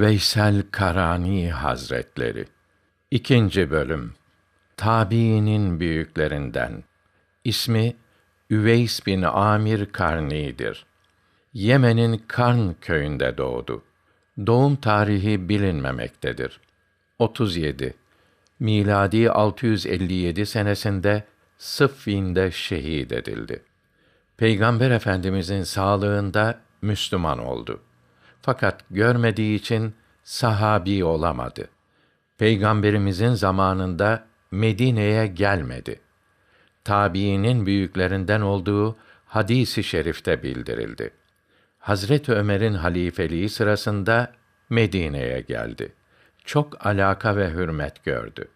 Veysel Karani Hazretleri İkinci bölüm Tabiinin büyüklerinden İsmi Üveys bin Amir Karni'dir. Yemen'in Karn köyünde doğdu. Doğum tarihi bilinmemektedir. 37 miladi 657 senesinde Sıffin'de şehit edildi. Peygamber Efendimizin sağlığında Müslüman oldu. Fakat görmediği için sahabi olamadı. Peygamberimizin zamanında Medine'ye gelmedi. Tabiinin büyüklerinden olduğu hadisi şerifte bildirildi. Hazret Ömer'in halifeliği sırasında Medine'ye geldi. Çok alaka ve hürmet gördü.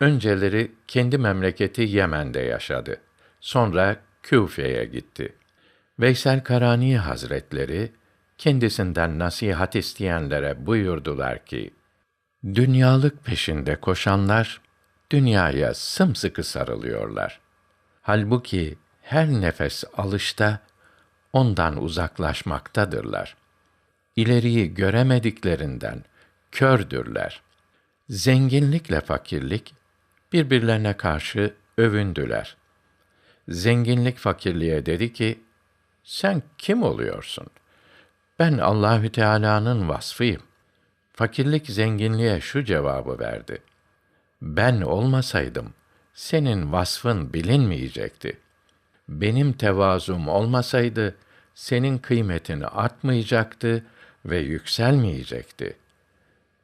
Önceleri kendi memleketi Yemen'de yaşadı. Sonra Küfe'ye gitti. Veysel Karani Hazretleri kendisinden nasihat isteyenlere buyurdular ki: Dünyalık peşinde koşanlar dünyaya sımsıkı sarılıyorlar. Halbuki her nefes alışta ondan uzaklaşmaktadırlar. İleriyi göremediklerinden kördürler. Zenginlikle fakirlik birbirlerine karşı övündüler. Zenginlik fakirliğe dedi ki: Sen kim oluyorsun? Ben Allahü Teala'nın vasfıyım. Fakirlik zenginliğe şu cevabı verdi. Ben olmasaydım senin vasfın bilinmeyecekti. Benim tevazum olmasaydı senin kıymetin artmayacaktı ve yükselmeyecekti.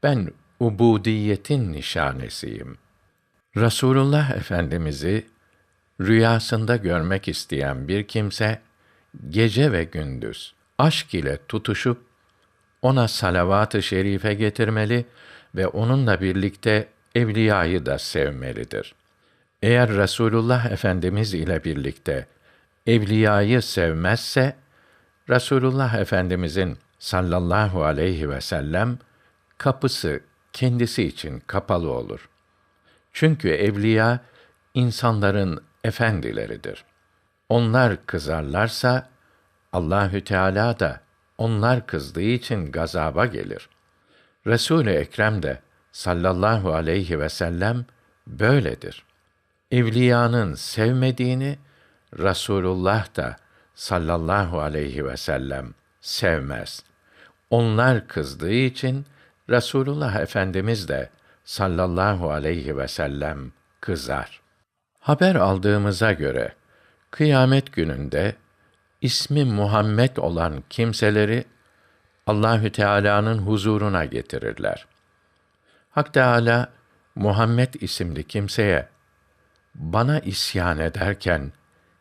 Ben ubudiyetin nişanesiyim. Rasulullah Efendimizi rüyasında görmek isteyen bir kimse gece ve gündüz aşk ile tutuşup ona salavat-ı şerife getirmeli ve onunla birlikte evliyayı da sevmelidir. Eğer Resulullah Efendimiz ile birlikte evliyayı sevmezse Resulullah Efendimizin sallallahu aleyhi ve sellem kapısı kendisi için kapalı olur. Çünkü evliya insanların efendileridir. Onlar kızarlarsa Allahü Teala da onlar kızdığı için gazaba gelir. Resul-i Ekrem de sallallahu aleyhi ve sellem böyledir. Evliyanın sevmediğini Rasulullah da sallallahu aleyhi ve sellem sevmez. Onlar kızdığı için Rasulullah Efendimiz de sallallahu aleyhi ve sellem kızar. Haber aldığımıza göre kıyamet gününde ismi Muhammed olan kimseleri Allahü Teala'nın huzuruna getirirler. Hak Teala Muhammed isimli kimseye bana isyan ederken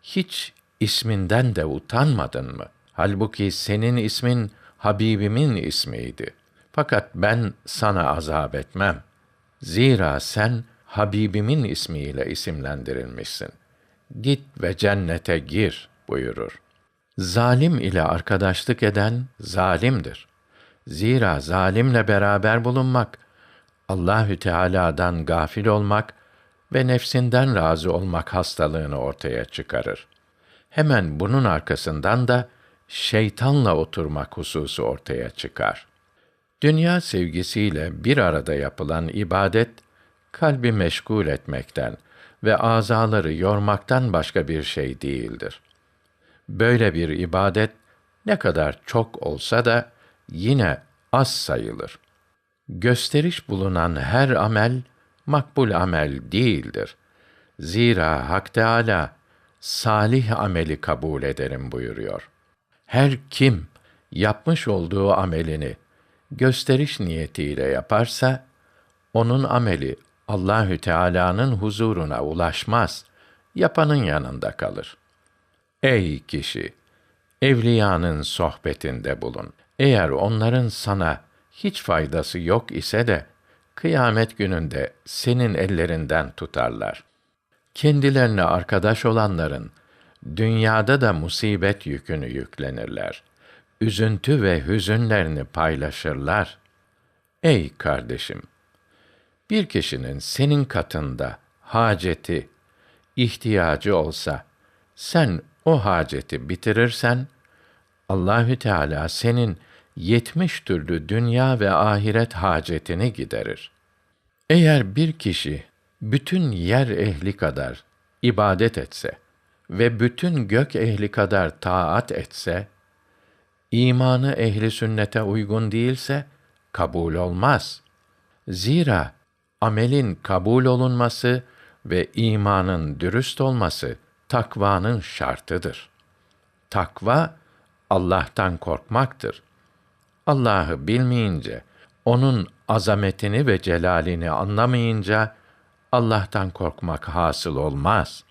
hiç isminden de utanmadın mı? Halbuki senin ismin Habibimin ismiydi. Fakat ben sana azap etmem. Zira sen Habibimin ismiyle isimlendirilmişsin. Git ve cennete gir buyurur. Zalim ile arkadaşlık eden zalimdir. Zira zalimle beraber bulunmak Allahü Teala'dan gafil olmak ve nefsinden razı olmak hastalığını ortaya çıkarır. Hemen bunun arkasından da şeytanla oturmak hususu ortaya çıkar. Dünya sevgisiyle bir arada yapılan ibadet kalbi meşgul etmekten ve azaları yormaktan başka bir şey değildir. Böyle bir ibadet ne kadar çok olsa da yine az sayılır. Gösteriş bulunan her amel makbul amel değildir. Zira Hak Teâlâ, salih ameli kabul ederim buyuruyor. Her kim yapmış olduğu amelini gösteriş niyetiyle yaparsa onun ameli Allahü Teala'nın huzuruna ulaşmaz, yapanın yanında kalır. Ey kişi, evliyanın sohbetinde bulun. Eğer onların sana hiç faydası yok ise de kıyamet gününde senin ellerinden tutarlar. Kendilerine arkadaş olanların dünyada da musibet yükünü yüklenirler. Üzüntü ve hüzünlerini paylaşırlar. Ey kardeşim, bir kişinin senin katında haceti, ihtiyacı olsa sen o haceti bitirirsen Allahü Teala senin yetmiş türlü dünya ve ahiret hacetini giderir. Eğer bir kişi bütün yer ehli kadar ibadet etse ve bütün gök ehli kadar taat etse, imanı ehli sünnete uygun değilse kabul olmaz. Zira amelin kabul olunması ve imanın dürüst olması takvanın şartıdır. Takva Allah'tan korkmaktır. Allah'ı bilmeyince, onun azametini ve celalini anlamayınca Allah'tan korkmak hasıl olmaz.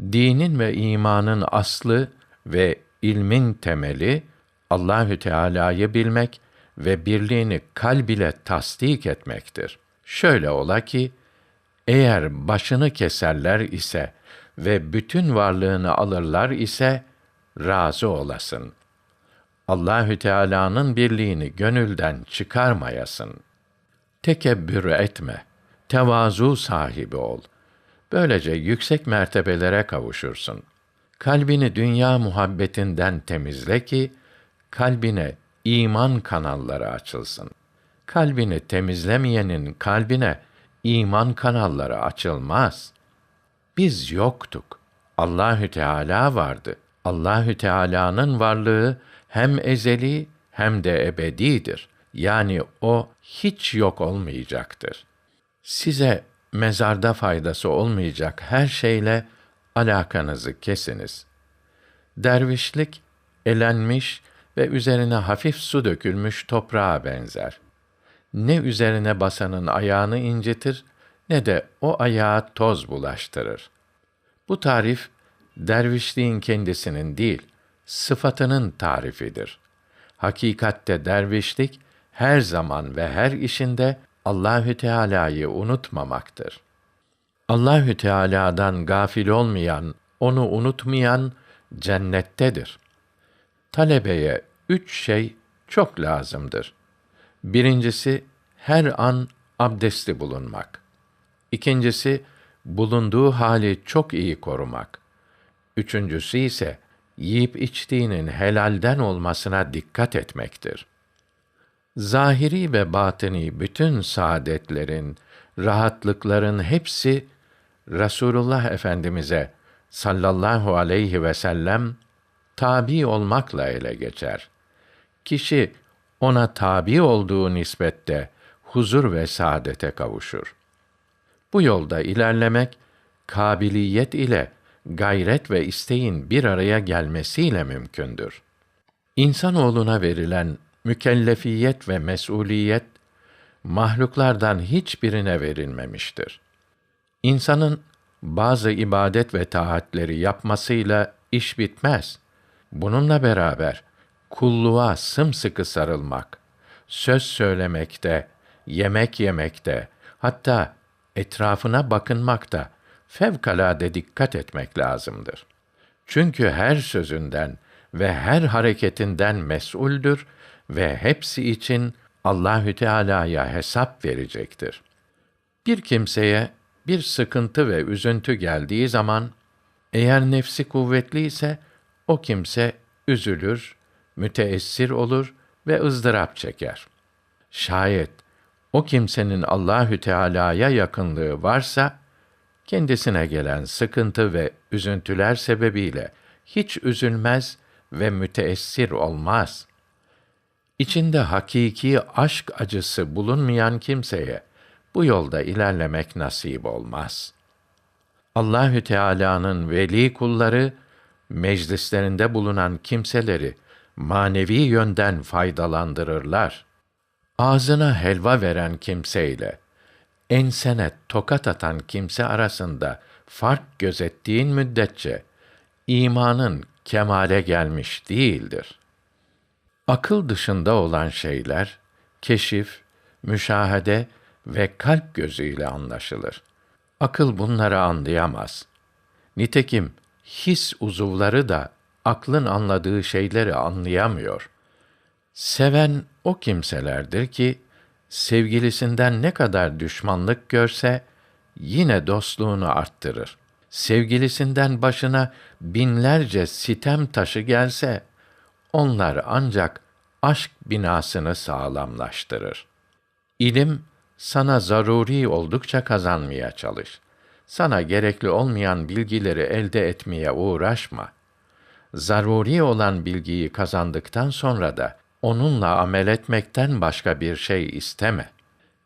Dinin ve imanın aslı ve ilmin temeli Allahü Teala'yı bilmek ve birliğini kalb ile tasdik etmektir. Şöyle ola ki eğer başını keserler ise ve bütün varlığını alırlar ise razı olasın. Allahü Teala'nın birliğini gönülden çıkarmayasın. Tekebbür etme. Tevazu sahibi ol. Böylece yüksek mertebelere kavuşursun. Kalbini dünya muhabbetinden temizle ki kalbine iman kanalları açılsın. Kalbini temizlemeyenin kalbine iman kanalları açılmaz. Biz yoktuk. Allahü Teala vardı. Allahü Teala'nın varlığı hem ezeli hem de ebedidir. Yani o hiç yok olmayacaktır. Size mezarda faydası olmayacak her şeyle alakanızı kesiniz. Dervişlik elenmiş ve üzerine hafif su dökülmüş toprağa benzer. Ne üzerine basanın ayağını incitir ne de o ayağa toz bulaştırır. Bu tarif dervişliğin kendisinin değil, sıfatının tarifidir. Hakikatte dervişlik her zaman ve her işinde Allahü Teala'yı unutmamaktır. Allahü Teala'dan gafil olmayan, onu unutmayan cennettedir. Talebeye üç şey çok lazımdır. Birincisi her an abdestli bulunmak. İkincisi bulunduğu hali çok iyi korumak. Üçüncüsü ise yiyip içtiğinin helalden olmasına dikkat etmektir. Zahiri ve batini bütün saadetlerin, rahatlıkların hepsi Rasulullah Efendimize sallallahu aleyhi ve sellem tabi olmakla ele geçer. Kişi ona tabi olduğu nispette huzur ve saadete kavuşur. Bu yolda ilerlemek kabiliyet ile gayret ve isteğin bir araya gelmesiyle mümkündür. İnsanoğluna verilen mükellefiyet ve mesuliyet mahluklardan hiçbirine verilmemiştir. İnsanın bazı ibadet ve taatleri yapmasıyla iş bitmez. Bununla beraber kulluğa sımsıkı sarılmak, söz söylemekte, yemek yemekte, hatta etrafına bakınmakta fevkalade dikkat etmek lazımdır. Çünkü her sözünden ve her hareketinden mes'uldür ve hepsi için Allahü Teala'ya hesap verecektir. Bir kimseye bir sıkıntı ve üzüntü geldiği zaman eğer nefsi kuvvetli ise o kimse üzülür, müteessir olur ve ızdırap çeker. Şayet o kimsenin Allahü Teala'ya yakınlığı varsa kendisine gelen sıkıntı ve üzüntüler sebebiyle hiç üzülmez ve müteessir olmaz. İçinde hakiki aşk acısı bulunmayan kimseye bu yolda ilerlemek nasip olmaz. Allahü Teala'nın veli kulları meclislerinde bulunan kimseleri manevi yönden faydalandırırlar. Ağzına helva veren kimseyle ensene tokat atan kimse arasında fark gözettiğin müddetçe imanın kemale gelmiş değildir. Akıl dışında olan şeyler keşif, müşahede ve kalp gözüyle anlaşılır. Akıl bunları anlayamaz. Nitekim his uzuvları da aklın anladığı şeyleri anlayamıyor. Seven o kimselerdir ki sevgilisinden ne kadar düşmanlık görse yine dostluğunu arttırır. Sevgilisinden başına binlerce sitem taşı gelse onlar ancak aşk binasını sağlamlaştırır. İlim sana zaruri oldukça kazanmaya çalış. Sana gerekli olmayan bilgileri elde etmeye uğraşma. Zaruri olan bilgiyi kazandıktan sonra da onunla amel etmekten başka bir şey isteme.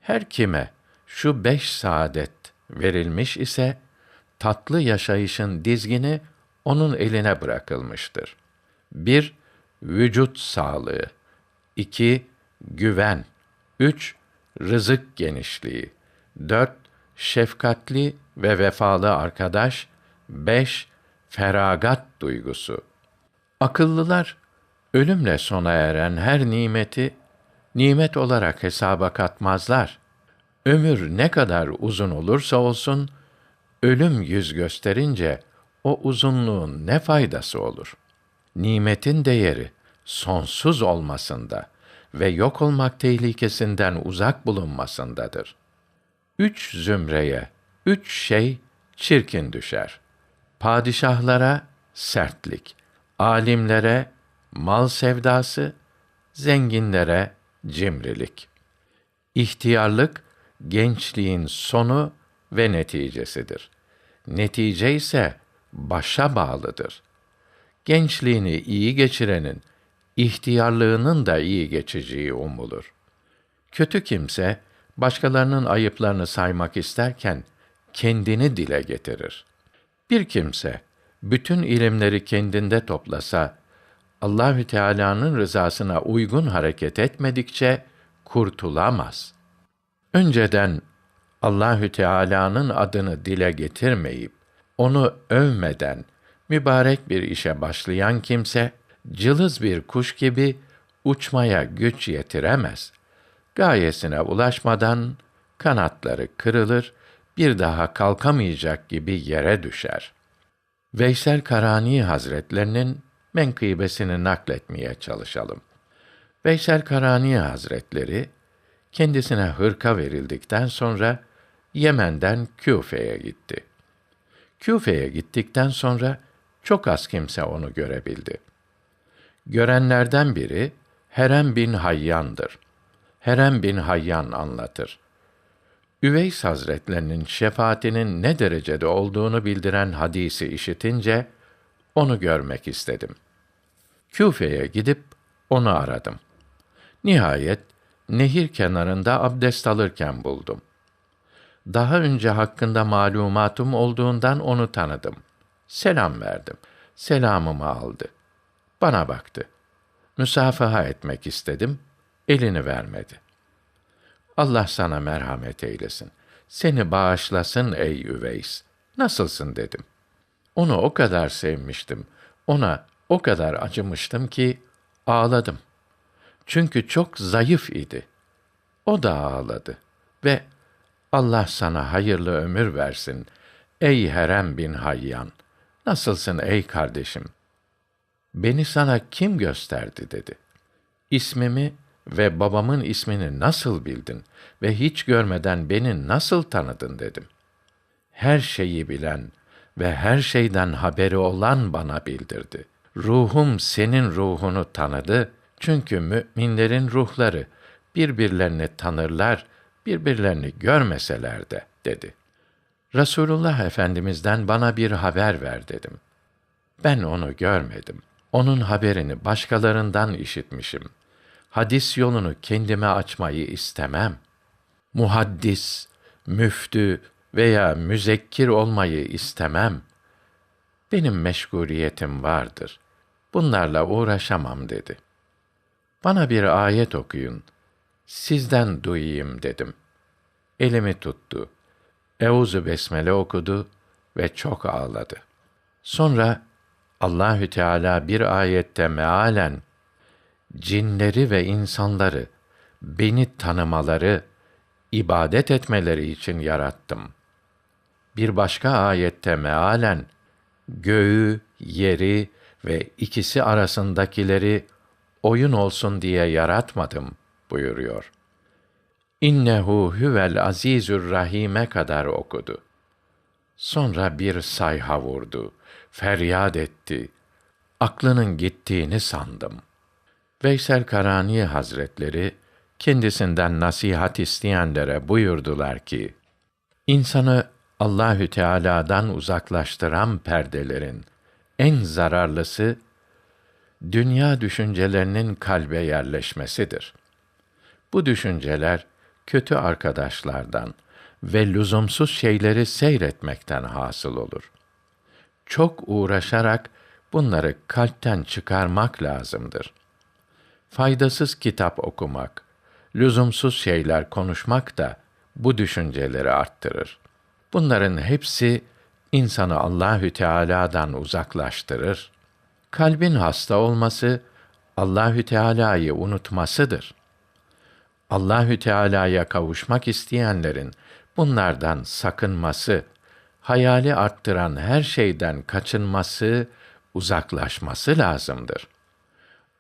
Her kime şu beş saadet verilmiş ise tatlı yaşayışın dizgini onun eline bırakılmıştır. 1. Vücut sağlığı. 2. Güven. 3. Rızık genişliği. 4. Şefkatli ve vefalı arkadaş. 5. Feragat duygusu. Akıllılar ölümle sona eren her nimeti nimet olarak hesaba katmazlar. Ömür ne kadar uzun olursa olsun ölüm yüz gösterince o uzunluğun ne faydası olur? Nimetin değeri sonsuz olmasında ve yok olmak tehlikesinden uzak bulunmasındadır. Üç zümreye, üç şey çirkin düşer. Padişahlara sertlik, alimlere mal sevdası, zenginlere cimrilik. İhtiyarlık gençliğin sonu ve neticesidir. Netice ise başa bağlıdır. Gençliğini iyi geçirenin ihtiyarlığının da iyi geçeceği umulur. Kötü kimse başkalarının ayıplarını saymak isterken kendini dile getirir. Bir kimse bütün ilimleri kendinde toplasa Allahü Teala'nın rızasına uygun hareket etmedikçe kurtulamaz. Önceden Allahü Teala'nın adını dile getirmeyip onu övmeden mübarek bir işe başlayan kimse cılız bir kuş gibi uçmaya güç yetiremez. Gayesine ulaşmadan kanatları kırılır, bir daha kalkamayacak gibi yere düşer. Veysel Karani Hazretlerinin menkıbesini nakletmeye çalışalım. Veysel Karani Hazretleri kendisine hırka verildikten sonra Yemen'den Küfe'ye gitti. Küfe'ye gittikten sonra çok az kimse onu görebildi. Görenlerden biri Herem bin Hayyan'dır. Herem bin Hayyan anlatır. Üveys Hazretlerinin şefaatinin ne derecede olduğunu bildiren hadisi işitince onu görmek istedim. Küfe'ye gidip onu aradım. Nihayet nehir kenarında abdest alırken buldum. Daha önce hakkında malumatım olduğundan onu tanıdım. Selam verdim. Selamımı aldı. Bana baktı. Müsafaha etmek istedim. Elini vermedi. Allah sana merhamet eylesin. Seni bağışlasın ey Üveys. Nasılsın dedim. Onu o kadar sevmiştim. Ona o kadar acımıştım ki ağladım. Çünkü çok zayıf idi. O da ağladı ve Allah sana hayırlı ömür versin. Ey Herem bin Hayyan, nasılsın ey kardeşim? Beni sana kim gösterdi dedi. İsmimi ve babamın ismini nasıl bildin ve hiç görmeden beni nasıl tanıdın dedim. Her şeyi bilen ve her şeyden haberi olan bana bildirdi. Ruhum senin ruhunu tanıdı çünkü müminlerin ruhları birbirlerini tanırlar, birbirlerini görmeseler de dedi. Resulullah Efendimizden bana bir haber ver dedim. Ben onu görmedim. Onun haberini başkalarından işitmişim. Hadis yolunu kendime açmayı istemem. Muhaddis, müftü veya müzekkir olmayı istemem. Benim meşguliyetim vardır. Bunlarla uğraşamam dedi. Bana bir ayet okuyun. Sizden duyayım dedim. Elimi tuttu. Euzu besmele okudu ve çok ağladı. Sonra Allahü Teala bir ayette mealen cinleri ve insanları beni tanımaları, ibadet etmeleri için yarattım. Bir başka ayette mealen göğü, yeri ve ikisi arasındakileri oyun olsun diye yaratmadım buyuruyor. İnnehu huvel azizür rahime kadar okudu. Sonra bir sayha vurdu, feryat etti. Aklının gittiğini sandım. Veysel Karani Hazretleri kendisinden nasihat isteyenlere buyurdular ki: İnsanı Allahü Teala'dan uzaklaştıran perdelerin en zararlısı dünya düşüncelerinin kalbe yerleşmesidir. Bu düşünceler kötü arkadaşlardan ve lüzumsuz şeyleri seyretmekten hasıl olur. Çok uğraşarak bunları kalpten çıkarmak lazımdır. Faydasız kitap okumak, lüzumsuz şeyler konuşmak da bu düşünceleri arttırır. Bunların hepsi insanı Allahü Teala'dan uzaklaştırır. Kalbin hasta olması Allahü Teala'yı unutmasıdır. Allahü Teala'ya kavuşmak isteyenlerin bunlardan sakınması, hayali arttıran her şeyden kaçınması, uzaklaşması lazımdır.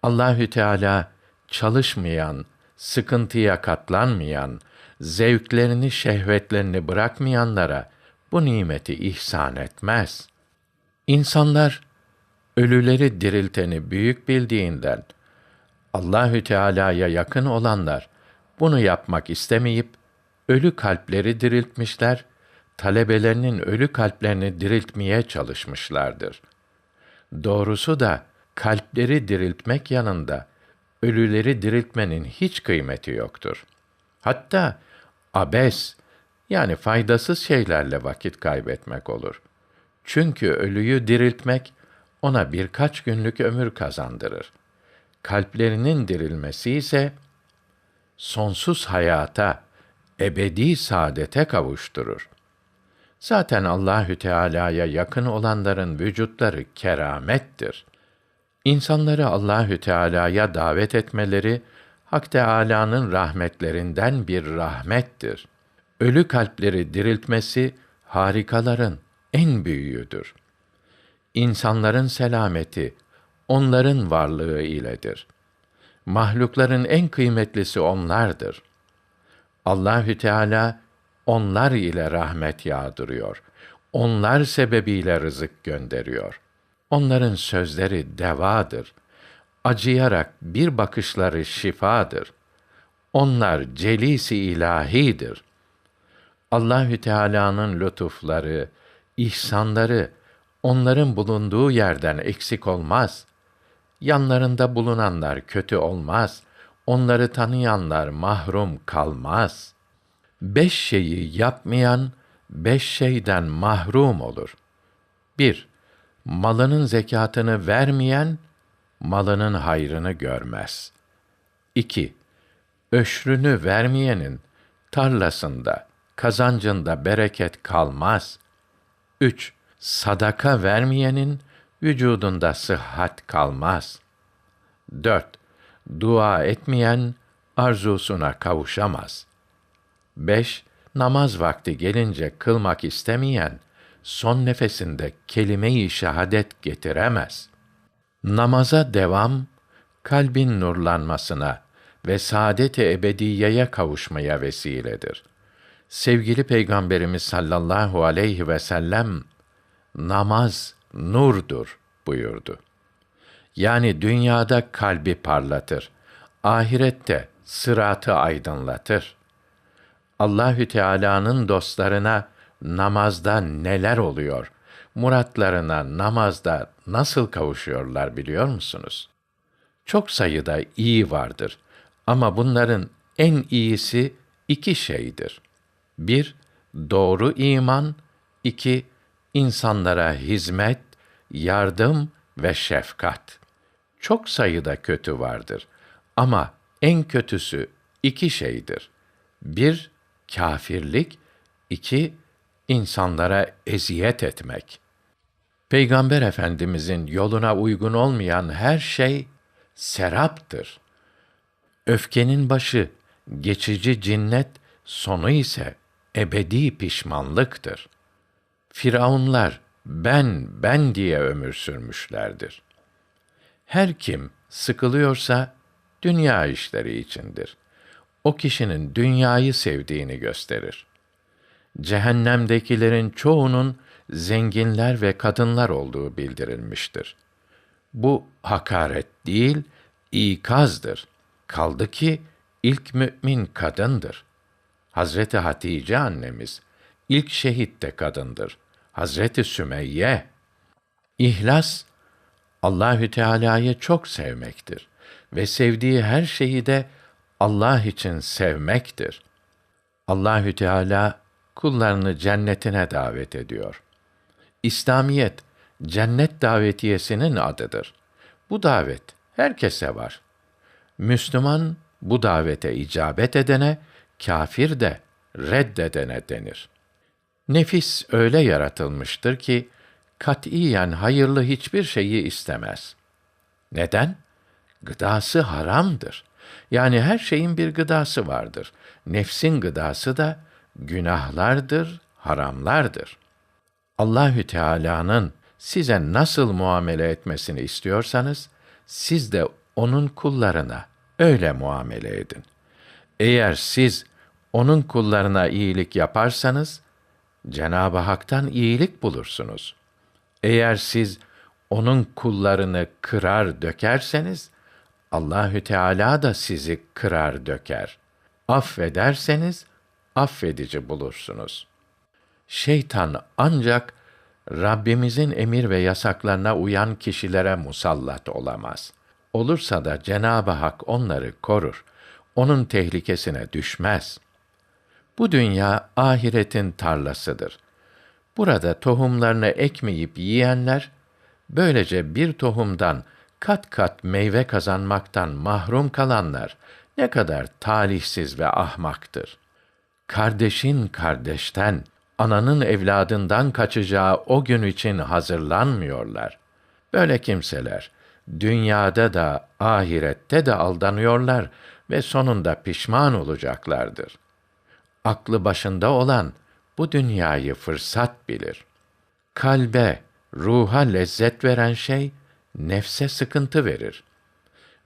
Allahü Teala çalışmayan, sıkıntıya katlanmayan, zevklerini, şehvetlerini bırakmayanlara bu nimeti ihsan etmez. İnsanlar ölüleri dirilteni büyük bildiğinden Allahü Teala'ya yakın olanlar bunu yapmak istemeyip ölü kalpleri diriltmişler, talebelerinin ölü kalplerini diriltmeye çalışmışlardır. Doğrusu da kalpleri diriltmek yanında ölüleri diriltmenin hiç kıymeti yoktur. Hatta abes yani faydasız şeylerle vakit kaybetmek olur. Çünkü ölüyü diriltmek ona birkaç günlük ömür kazandırır. Kalplerinin dirilmesi ise sonsuz hayata, ebedi saadete kavuşturur. Zaten Allahü Teala'ya yakın olanların vücutları keramettir. İnsanları Allahü Teala'ya davet etmeleri Hak Teâlâ'nın rahmetlerinden bir rahmettir. Ölü kalpleri diriltmesi harikaların en büyüğüdür. İnsanların selameti onların varlığı iledir. Mahlukların en kıymetlisi onlardır. Allahü Teala onlar ile rahmet yağdırıyor. Onlar sebebiyle rızık gönderiyor. Onların sözleri devadır acıyarak bir bakışları şifadır. Onlar celisi ilahidir. Allahü Teala'nın lütufları, ihsanları onların bulunduğu yerden eksik olmaz. Yanlarında bulunanlar kötü olmaz. Onları tanıyanlar mahrum kalmaz. Beş şeyi yapmayan beş şeyden mahrum olur. 1. Malının zekatını vermeyen malının hayrını görmez. 2. Öşrünü vermeyenin tarlasında, kazancında bereket kalmaz. 3. Sadaka vermeyenin vücudunda sıhhat kalmaz. 4. Dua etmeyen arzusuna kavuşamaz. 5. Namaz vakti gelince kılmak istemeyen son nefesinde kelime-i şehadet getiremez.'' Namaza devam kalbin nurlanmasına ve saadet-i ebediyeye kavuşmaya vesiledir. Sevgili Peygamberimiz sallallahu aleyhi ve sellem namaz nurdur buyurdu. Yani dünyada kalbi parlatır, ahirette sıratı aydınlatır. Allahü Teala'nın dostlarına namazda neler oluyor? Muratlarına namazda nasıl kavuşuyorlar biliyor musunuz? Çok sayıda iyi vardır ama bunların en iyisi iki şeydir. Bir, doğru iman, iki, insanlara hizmet, yardım ve şefkat. Çok sayıda kötü vardır ama en kötüsü iki şeydir. Bir, kâfirlik, iki, insanlara eziyet etmek. Peygamber Efendimizin yoluna uygun olmayan her şey seraptır. Öfkenin başı geçici cinnet, sonu ise ebedi pişmanlıktır. Firavunlar ben ben diye ömür sürmüşlerdir. Her kim sıkılıyorsa dünya işleri içindir. O kişinin dünyayı sevdiğini gösterir. Cehennemdekilerin çoğunun zenginler ve kadınlar olduğu bildirilmiştir. Bu hakaret değil, ikazdır. Kaldı ki ilk mümin kadındır. Hazreti Hatice annemiz ilk şehit de kadındır. Hazreti Sümeyye İhlas Allahü Teala'yı çok sevmektir ve sevdiği her şeyi de Allah için sevmektir. Allahü Teala kullarını cennetine davet ediyor. İslamiyet cennet davetiyesinin adıdır. Bu davet herkese var. Müslüman bu davete icabet edene, kafir de reddedene denir. Nefis öyle yaratılmıştır ki katiyen hayırlı hiçbir şeyi istemez. Neden? Gıdası haramdır. Yani her şeyin bir gıdası vardır. Nefsin gıdası da günahlardır, haramlardır. Allahü Teala'nın size nasıl muamele etmesini istiyorsanız siz de onun kullarına öyle muamele edin. Eğer siz onun kullarına iyilik yaparsanız Cenab-ı Hak'tan iyilik bulursunuz. Eğer siz onun kullarını kırar dökerseniz Allahü Teala da sizi kırar döker. Affederseniz affedici bulursunuz. Şeytan ancak Rabbimizin emir ve yasaklarına uyan kişilere musallat olamaz. Olursa da Cenab-ı Hak onları korur. Onun tehlikesine düşmez. Bu dünya ahiretin tarlasıdır. Burada tohumlarını ekmeyip yiyenler böylece bir tohumdan kat kat meyve kazanmaktan mahrum kalanlar ne kadar talihsiz ve ahmaktır. Kardeşin kardeşten, ananın evladından kaçacağı o gün için hazırlanmıyorlar. Böyle kimseler dünyada da ahirette de aldanıyorlar ve sonunda pişman olacaklardır. Aklı başında olan bu dünyayı fırsat bilir. Kalbe, ruha lezzet veren şey nefse sıkıntı verir.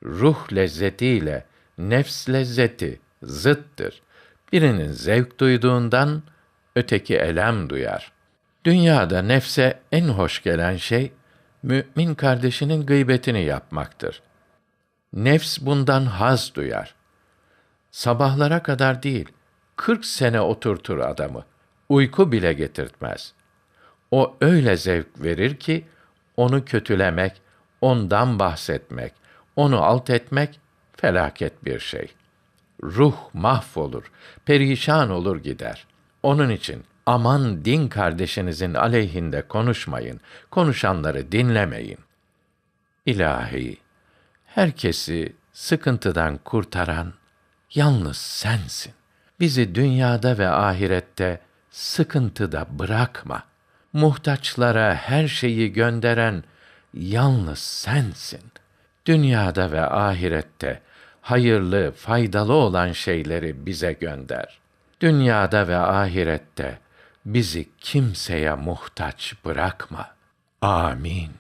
Ruh lezzetiyle nefs lezzeti zıttır. Birinin zevk duyduğundan öteki elem duyar. Dünyada nefse en hoş gelen şey mümin kardeşinin gıybetini yapmaktır. Nefs bundan haz duyar. Sabahlara kadar değil, kırk sene oturtur adamı. Uyku bile getirtmez. O öyle zevk verir ki, onu kötülemek, ondan bahsetmek, onu alt etmek felaket bir şey. Ruh mahvolur, perişan olur gider. Onun için aman din kardeşinizin aleyhinde konuşmayın, konuşanları dinlemeyin. İlahi, herkesi sıkıntıdan kurtaran yalnız sensin. Bizi dünyada ve ahirette sıkıntıda bırakma. Muhtaçlara her şeyi gönderen yalnız sensin. Dünyada ve ahirette hayırlı, faydalı olan şeyleri bize gönder. Dünyada ve ahirette bizi kimseye muhtaç bırakma. Amin.